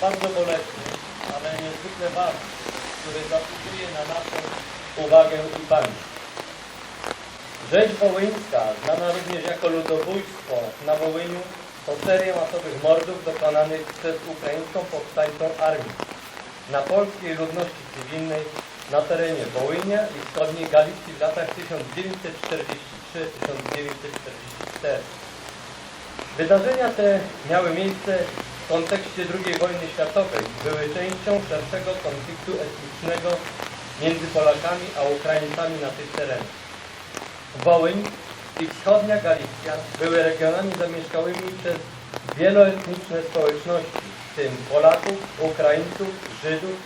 bardzo bolesny, ale niezwykle ważny, który zasługuje na naszą uwagę i pamięć. Rzeź wołyńska, znana również jako ludobójstwo na Wołyniu, to seria masowych mordów dokonanych przez ukraińską powstańczą armię na polskiej ludności cywilnej na terenie Wołynia i wschodniej Galicji w latach 1943-1944. Wydarzenia te miały miejsce w kontekście II wojny światowej, były częścią szerszego konfliktu etnicznego między Polakami a Ukraińcami na tych terenach. Wołyń i wschodnia Galicja były regionami zamieszkałymi przez wieloetniczne społeczności, w tym Polaków, Ukraińców, Żydów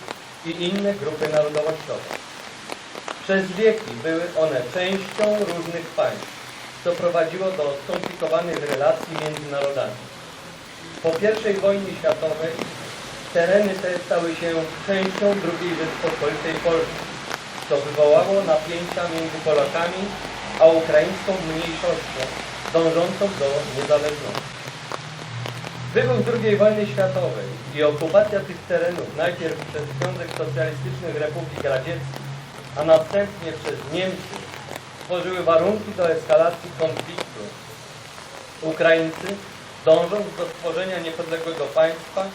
i inne grupy narodowościowe. Przez wieki były one częścią różnych państw, co prowadziło do skomplikowanych relacji między narodami. Po I wojnie światowej tereny te stały się częścią II Rzeczpospolitej Polskiej, co wywołało napięcia między Polakami a ukraińską mniejszością dążącą do niezależności. Wybuch II wojny światowej i okupacja tych terenów najpierw przez Związek Socjalistycznych Republik Radzieckich, a następnie przez Niemcy stworzyły warunki do eskalacji konfliktu. Ukraińcy, dążąc do stworzenia niepodległego państwa,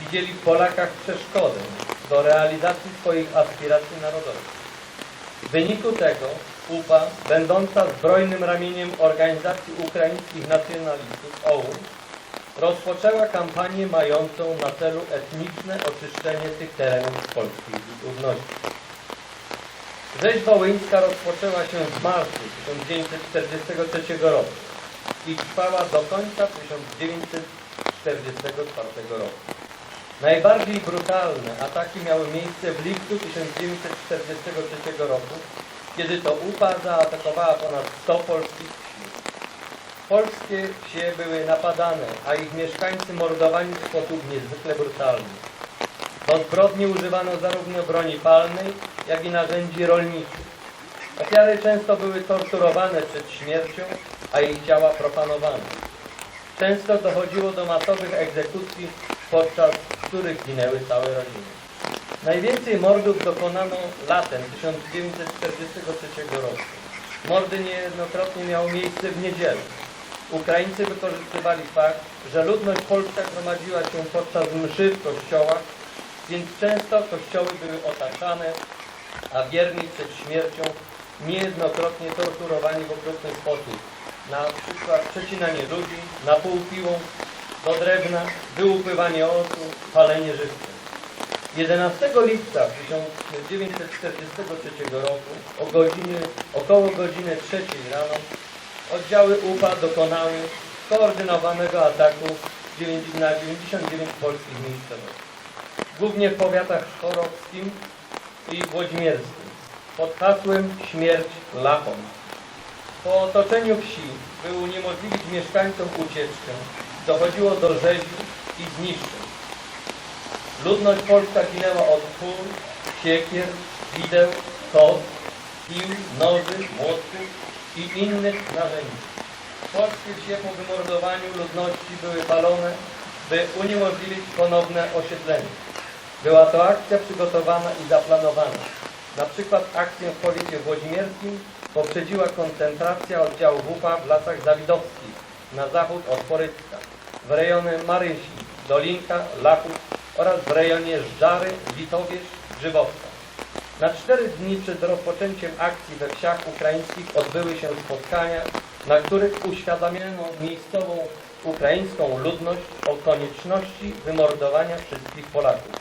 widzieli w Polakach przeszkodę do realizacji swoich aspiracji narodowych. W wyniku tego UPA, będąca zbrojnym ramieniem Organizacji Ukraińskich Nacjonalistów OUN, rozpoczęła kampanię mającą na celu etniczne oczyszczenie tych terenów z polskiej ludności. Rzeź wołyńska rozpoczęła się w marcu 1943 roku i trwała do końca 1944 roku. Najbardziej brutalne ataki miały miejsce w lipcu 1943 roku, kiedy to UPA zaatakowała ponad 100 polskich wsi. Polskie wsie były napadane, a ich mieszkańcy mordowani w sposób niezwykle brutalny. Do zbrodni używano zarówno broni palnej, jak i narzędzi rolniczych. Ofiary często były torturowane przed śmiercią, a ich ciała profanowane. Często dochodziło do masowych egzekucji, podczas których ginęły całe rodziny. Najwięcej mordów dokonano latem 1943 roku. Mordy niejednokrotnie miały miejsce w niedzielę. Ukraińcy wykorzystywali fakt, że ludność polska gromadziła się podczas mszy w kościołach, więc często kościoły były otaczane, a wierni przed śmiercią niejednokrotnie torturowani w okrutny sposób. Na przykład przecinanie ludzi, napół piłą, do drewna, wyłupywanie oczu, palenie żywcem. 11 lipca 1943 roku o godzinie, około godziny 3 rano oddziały UPA dokonały skoordynowanego ataku na 99 polskich miejscowości. Głównie w powiatach szorowskim i włodzimierskim pod hasłem Śmierć Lachom. Po otoczeniu wsi, by uniemożliwić mieszkańcom ucieczkę, dochodziło do rzezi i zniszczeń. Ludność polska ginęła od kul, siekier, wideł, kos, pił, noży, młotków i innych narzędzi. Polskie wsie po wymordowaniu ludności były palone, by uniemożliwić ponowne osiedlenie. Była to akcja przygotowana i zaplanowana. Na przykład akcję w powiecie włodzimierskim poprzedziła koncentracja oddziału WUPA w lasach zawidowskich na zachód od Porycka, w rejonie Marysi, Dolinka, Lachów oraz w rejonie Żdżary, Witowierz, Grzybowca. Na cztery dni przed rozpoczęciem akcji we wsiach ukraińskich odbyły się spotkania, na których uświadamiano miejscową ukraińską ludność o konieczności wymordowania wszystkich Polaków.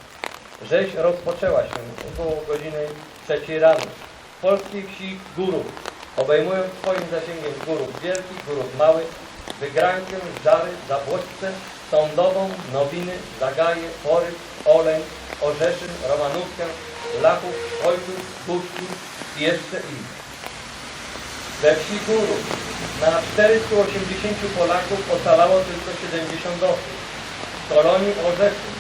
Rzeź rozpoczęła się około godziny trzeciej rano. Polskiej wsi Górów, obejmując swoim zasięgiem Górów Wielkich, Górów Małych, Wygrankę, Żary, Zabłocce, Sądową, Nowiny, Zagaje, Poryk, Oleń, Orzeszyn, Romanówkę, Lachów, Ojców, Puszkin i jeszcze innych. We wsi Górów na 480 Polaków ocalało tylko 70 osób. W kolonii Orzeszyn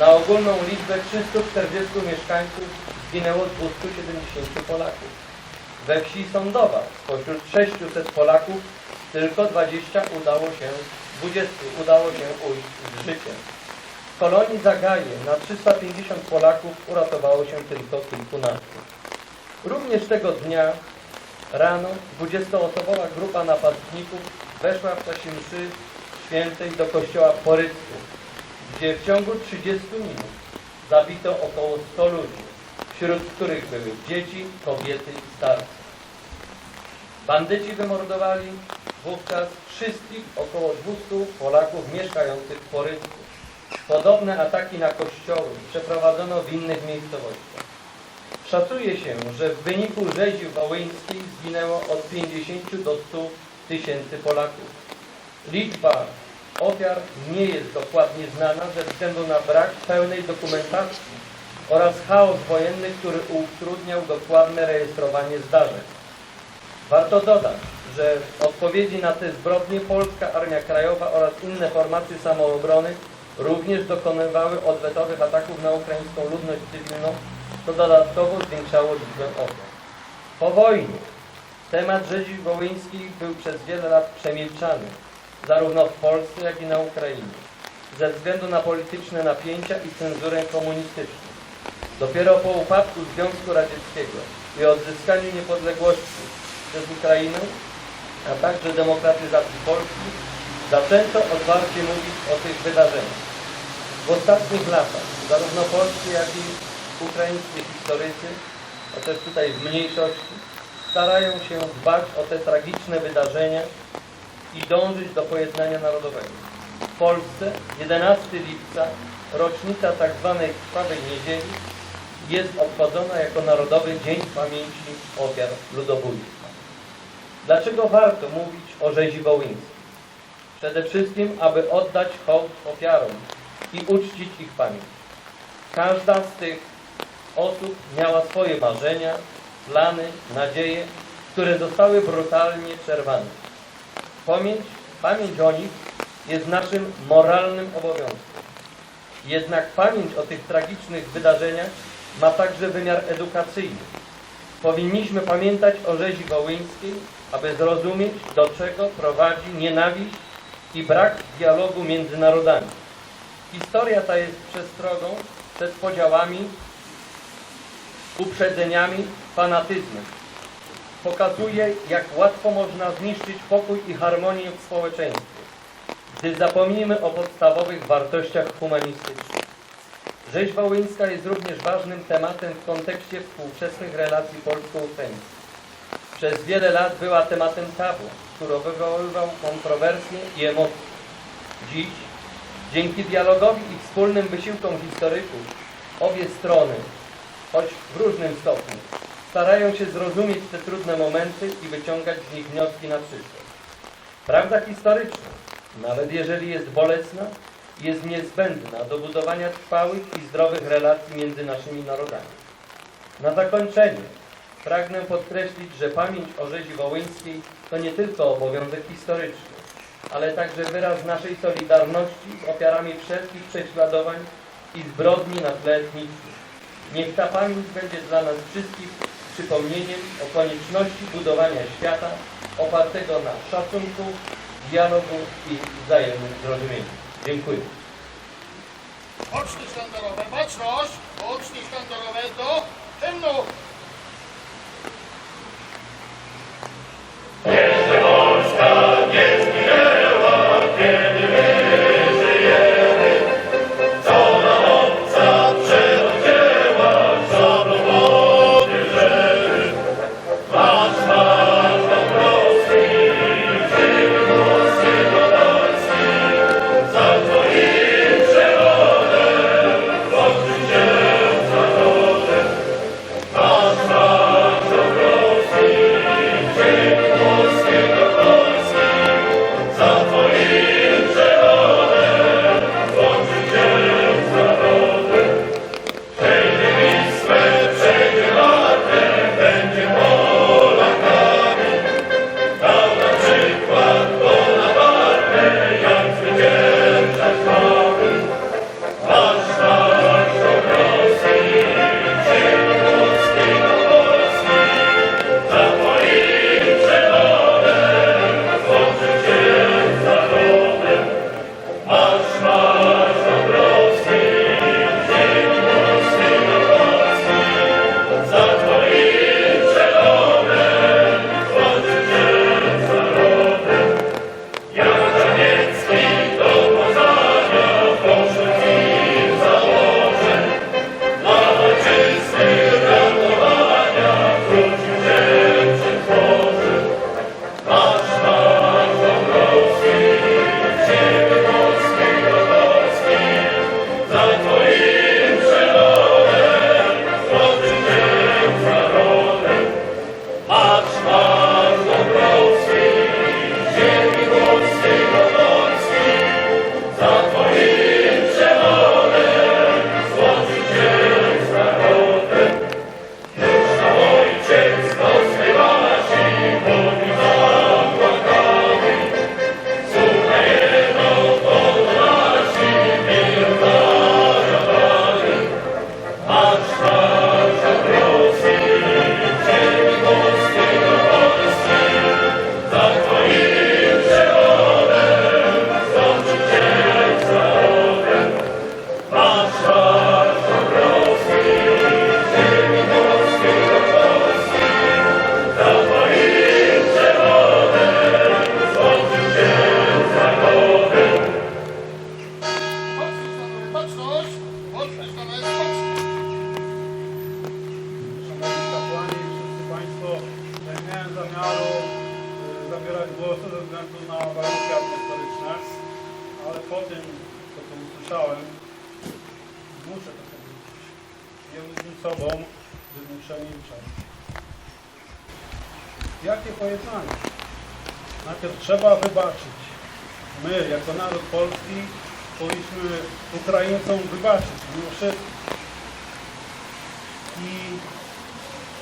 na ogólną liczbę 340 mieszkańców zginęło 270 Polaków. We wsi Sądowa spośród 600 Polaków Tylko 20 udało się, 20 udało się ujść z życiem. W kolonii Zagaje na 350 Polaków uratowało się tylko kilkunastu. Również tego dnia rano 20-osobowa grupa napastników weszła w czasie mszy świętej do kościoła Porycku, gdzie w ciągu 30 minut zabito około 100 ludzi, wśród których były dzieci, kobiety i starcy. Bandyci wymordowali wówczas wszystkich około 200 Polaków mieszkających w Porycku. Podobne ataki na kościoły przeprowadzono w innych miejscowościach. Szacuje się, że w wyniku rzezi wołyńskiej zginęło od 50 do 100 tysięcy Polaków. Liczba ofiar nie jest dokładnie znana ze względu na brak pełnej dokumentacji oraz chaos wojenny, który utrudniał dokładne rejestrowanie zdarzeń. Warto dodać, że w odpowiedzi na te zbrodnie Polska Armia Krajowa oraz inne formacje samoobrony również dokonywały odwetowych ataków na ukraińską ludność cywilną, co dodatkowo zwiększało liczbę ofiar. Po wojnie temat rzezi wołyńskich był przez wiele lat przemilczany, zarówno w Polsce, jak i na Ukrainie, ze względu na polityczne napięcia i cenzurę komunistyczną. Dopiero po upadku Związku Radzieckiego i odzyskaniu niepodległości przez Ukrainę, a także demokratyzacji Polski, zaczęto otwarcie mówić o tych wydarzeniach. W ostatnich latach zarówno polscy, jak i ukraińscy historycy, też tutaj w mniejszości, starają się dbać o te tragiczne wydarzenia i dążyć do pojednania narodowego. W Polsce 11 lipca, rocznica tzw. Krwawej Niedzieli, jest obchodzona jako Narodowy Dzień Pamięci Ofiar Ludobójstwa. Dlaczego warto mówić o rzezi wołyńskiej? Przede wszystkim, aby oddać hołd ofiarom i uczcić ich pamięć. Każda z tych osób miała swoje marzenia, plany, nadzieje, które zostały brutalnie przerwane. Pamięć, pamięć o nich jest naszym moralnym obowiązkiem. Jednak pamięć o tych tragicznych wydarzeniach ma także wymiar edukacyjny. Powinniśmy pamiętać o rzezi wołyńskiej, aby zrozumieć, do czego prowadzi nienawiść i brak dialogu między narodami. Historia ta jest przestrogą przed podziałami, uprzedzeniami, fanatyzmem. Pokazuje, jak łatwo można zniszczyć pokój i harmonię w społeczeństwie, gdy zapomnimy o podstawowych wartościach humanistycznych. Rzeź wołyńska jest również ważnym tematem w kontekście współczesnych relacji polsko-ukraińskich. Przez wiele lat była tematem tabu, który wywoływał kontrowersje i emocje. Dziś, dzięki dialogowi i wspólnym wysiłkom historyków, obie strony, choć w różnym stopniu, starają się zrozumieć te trudne momenty i wyciągać z nich wnioski na przyszłość. Prawda historyczna, nawet jeżeli jest bolesna, jest niezbędna do budowania trwałych i zdrowych relacji między naszymi narodami. Na zakończenie pragnę podkreślić, że pamięć o rzezi wołyńskiej to nie tylko obowiązek historyczny, ale także wyraz naszej solidarności z ofiarami wszelkich prześladowań i zbrodni na tle etnicznym. Niech ta pamięć będzie dla nas wszystkich przypomnieniem o konieczności budowania świata opartego na szacunku, dialogu i wzajemnym zrozumieniu. Dziękuję. Boczny sztandarowe, baczność! Boczny sztandarowe do hymnu! Jesteśmy sobą wymuszeni milczeć. Jakie pojednanie? Najpierw trzeba wybaczyć. My, jako naród polski, powinniśmy Ukraińcom wybaczyć mimo wszystko. I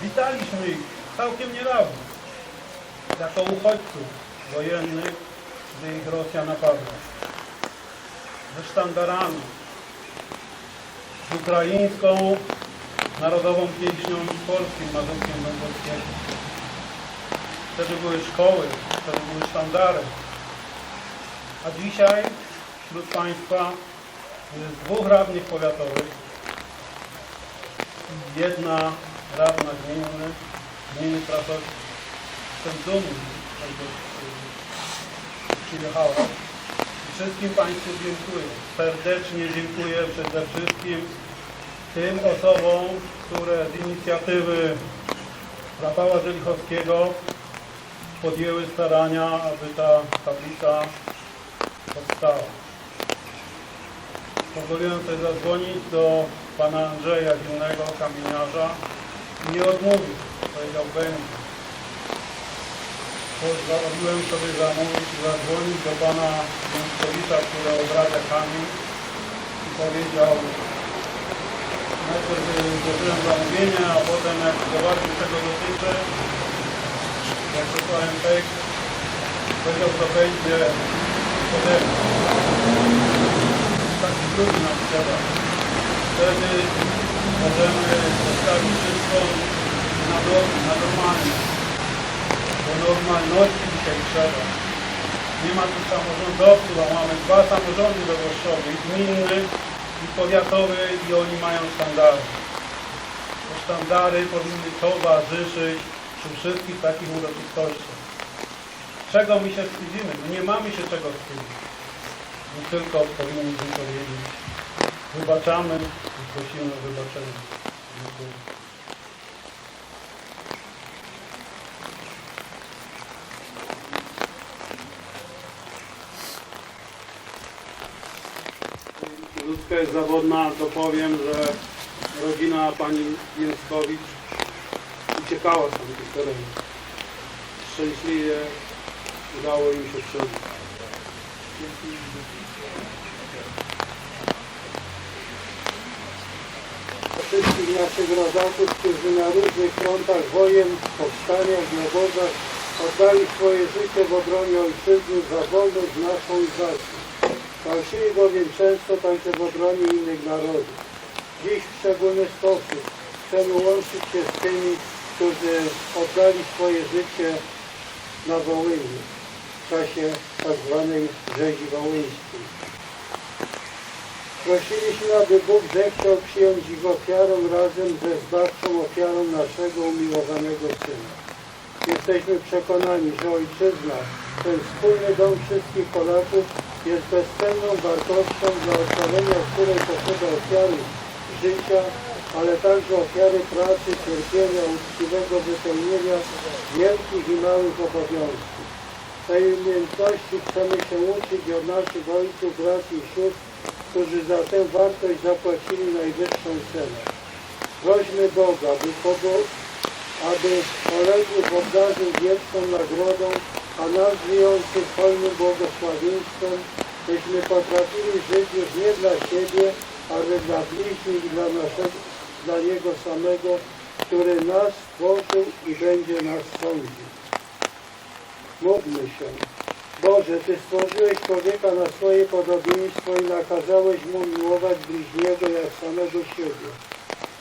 witaliśmy ich całkiem niedawno jako uchodźców wojennych, gdy ich Rosja napadła. Ze sztandarami, z ukraińską narodową pieśnią polskim Mazurkiem Dąbrowskiego. Wtedy były szkoły, wtedy były sztandary. A dzisiaj wśród Państwa jest dwóch radnych powiatowych jedna radna gminy, gminy Krasowski. Jestem dumny, przyjechała. Wszystkim Państwu dziękuję. Serdecznie dziękuję przede wszystkim tym osobom, które z inicjatywy Rafała Żelichowskiego podjęły starania, aby ta tablica powstała. Pozwoliłem sobie zadzwonić do pana Andrzeja Zimnego, kamieniarza i nie odmówił. Powiedział, będzie. Pozwoliłem sobie zamówić, zadzwonić do pana Jąskowicza, który obrabia kamień i powiedział, najpierw y, złożyłem zamówienie, a potem jak zobaczył czego dotyczy, jak wysłałem tekst, powiedział, co będzie mnie. Takich ludzi nam trzeba. Wtedy możemy postawić wszystko na, do, na normalność. Bo normalności dzisiaj trzeba. Nie ma tu samorządowców, a mamy dwa samorządy we Włoszczowie, gminny, i powiatowy, i oni mają sztandary. Te sztandary powinny towarzyszyć przy wszystkich takich uroczystościach. Czego my się wstydzimy? My nie mamy się czego wstydzić. My tylko powinniśmy powiedzieć, wybaczamy i prosimy o wybaczenie. Dziękuję. Ludzka jest zawodna, to powiem, że rodzina pani Jęskowicz uciekała z tamtych terenów. Szczęśliwie udało im się przeżyć. wszystkich naszych rodaków, którzy na różnych frontach wojen, powstaniach i oddali swoje życie w obronie ojczyzny za wolność naszą i waszą. Walczyli bowiem często także w obronie innych narodów. Dziś w szczególny sposób chcemy łączyć się z tymi, którzy oddali swoje życie na Wołyniu w czasie tak zwanej rzezi wołyńskiej. Prosiliśmy, aby Bóg zechciał przyjąć ich ofiarą razem ze zbawczą ofiarą naszego umiłowanego Syna. Jesteśmy przekonani, że Ojczyzna, ten wspólny dom wszystkich Polaków, jest bezcenną wartością, dla ocalenia której potrzeba ofiary życia, ale także ofiary pracy, cierpienia, uczciwego wypełnienia wielkich i małych obowiązków. Tej umiejętności chcemy się uczyć od naszych ojców, braci i sióstr, którzy za tę wartość zapłacili najwyższą cenę. Prośmy Boga, by aby poległych obdarzył wieczną nagrodą, a nas hojnym błogosławieństwem, byśmy potrafili żyć już nie dla siebie, ale dla bliźnich i dla, naszego, dla Niego samego, który nas stworzył i będzie nas sądził. Módlmy się. Boże, Ty stworzyłeś człowieka na swoje podobieństwo i nakazałeś mu miłować bliźniego jak samego siebie.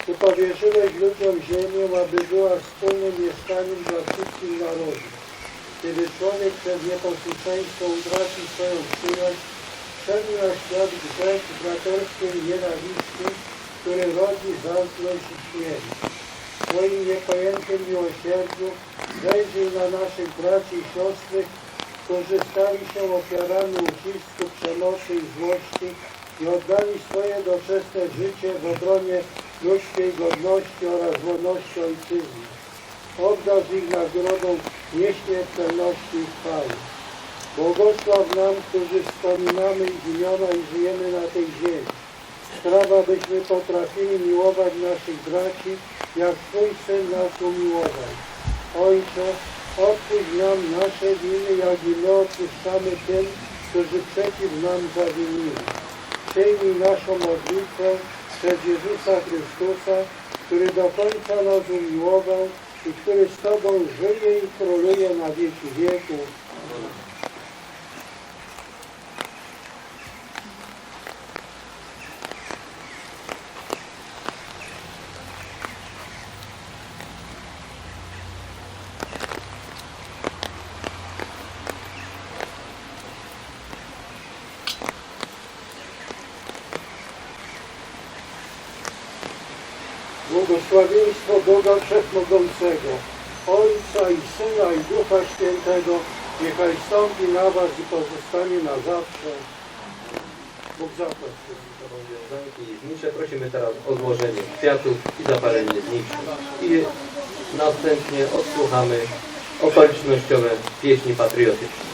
Ty powierzyłeś ludziom ziemię, aby była wspólnym mieszkaniem dla wszystkich narodów. Kiedy człowiek przez nieposłuszeństwo utraci swoją przyjaźń, na świat grzech braterskiej nienawiści, który rodzi zazdrość i śmierć. Swoim niepojętym miłosierdziu zejrzyj na naszych braci i siostry, którzy stali się ofiarami ucisku, przemocy i złości i oddali swoje doczesne życie w obronie ludzkiej godności oraz wolności ojczyzny. Obdarz ich nagrodą nieśmiertelności i chwały. Błogosław nam, którzy wspominamy ich imiona i żyjemy na tej ziemi. Spraw, abyśmy potrafili miłować naszych braci, jak Twój Syn nas umiłował. Ojcze, odpuść nam nasze winy, jak i my odpuszczamy tym, którzy przeciw nam zawinili. Przyjmij naszą modlitwę przez Jezusa Chrystusa, który do końca nas umiłował i który z Tobą żyje i króluje na wieki wieków. Błogosławieństwo Boga Wszechmogącego, Ojca i Syna i Ducha Świętego, niechaj stąpi na Was i pozostanie na zawsze. Bóg zapłać. Wiązanki znicze. Prosimy teraz o złożenie kwiatów i zapalenie zniczy. I następnie odsłuchamy okolicznościowe pieśni patriotyczne.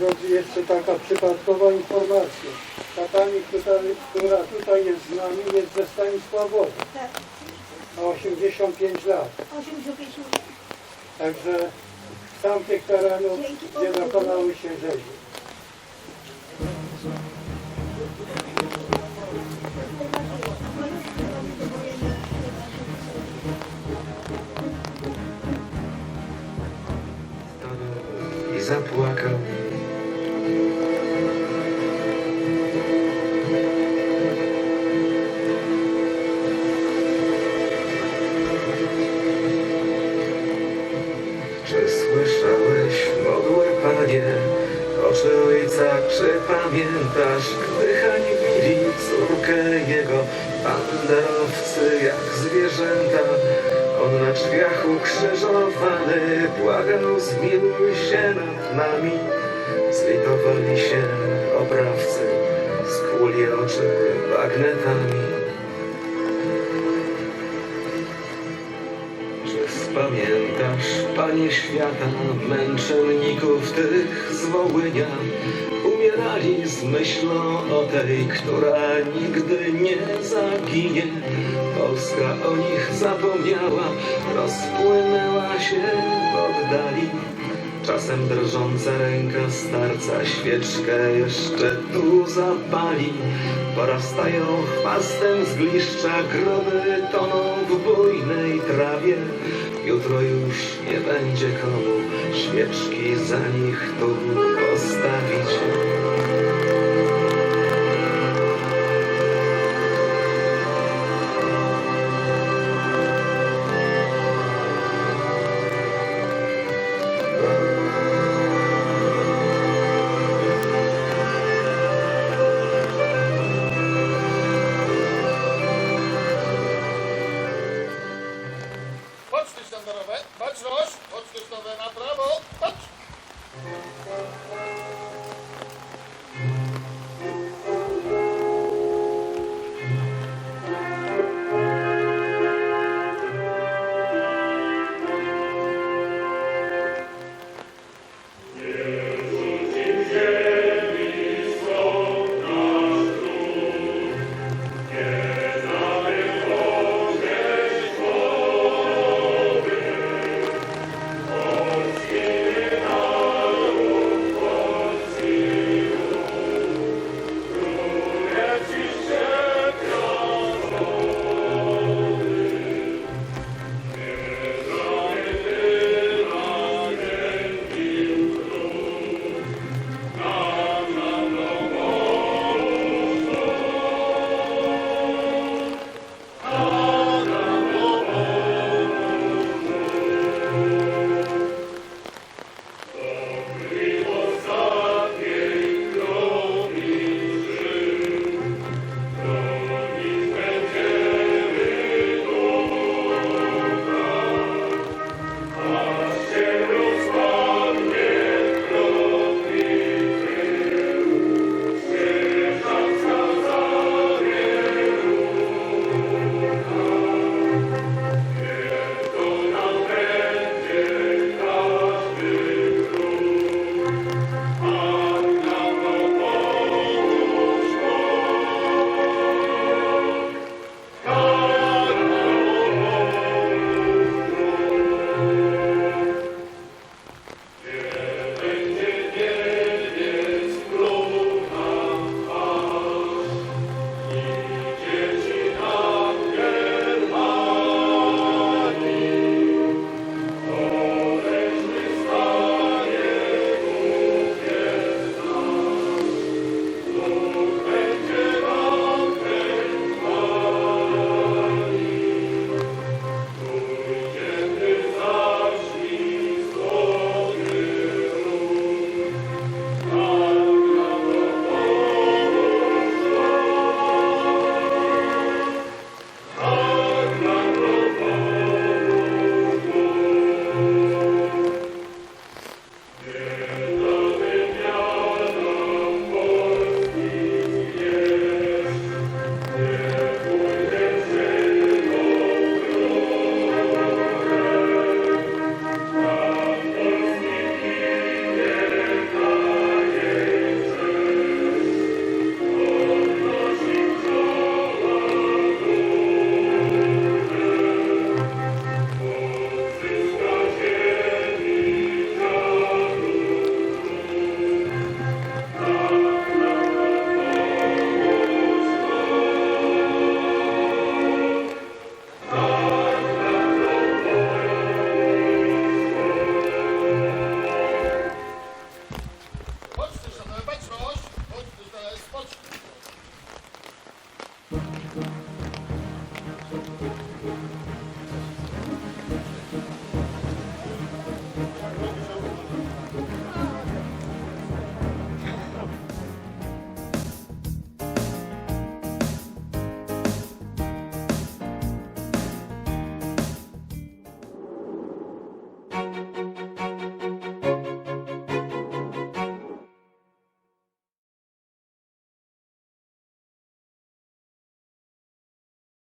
Drodzy, jeszcze taka przypadkowa informacja. Ta pani, która, która tutaj jest z nami, jest ze Stanisławowa. Tak, Ma 85 lat. 85 minut. Także z tamtych terenów, gdzie dokonały się rzezi. stanął spamiętasz, Panie świata, męczenników tych z Wołynia? Umierali z myślą o tej, która nigdy nie zaginie. Polska o nich zapomniała, rozpłynęła się w oddali. Czasem drżąca ręka starca świeczkę jeszcze tu zapali. Porastają chwastem zgliszcza, groby toną w bujnej trawie. Jutro już nie będzie komu świeczki za nich tu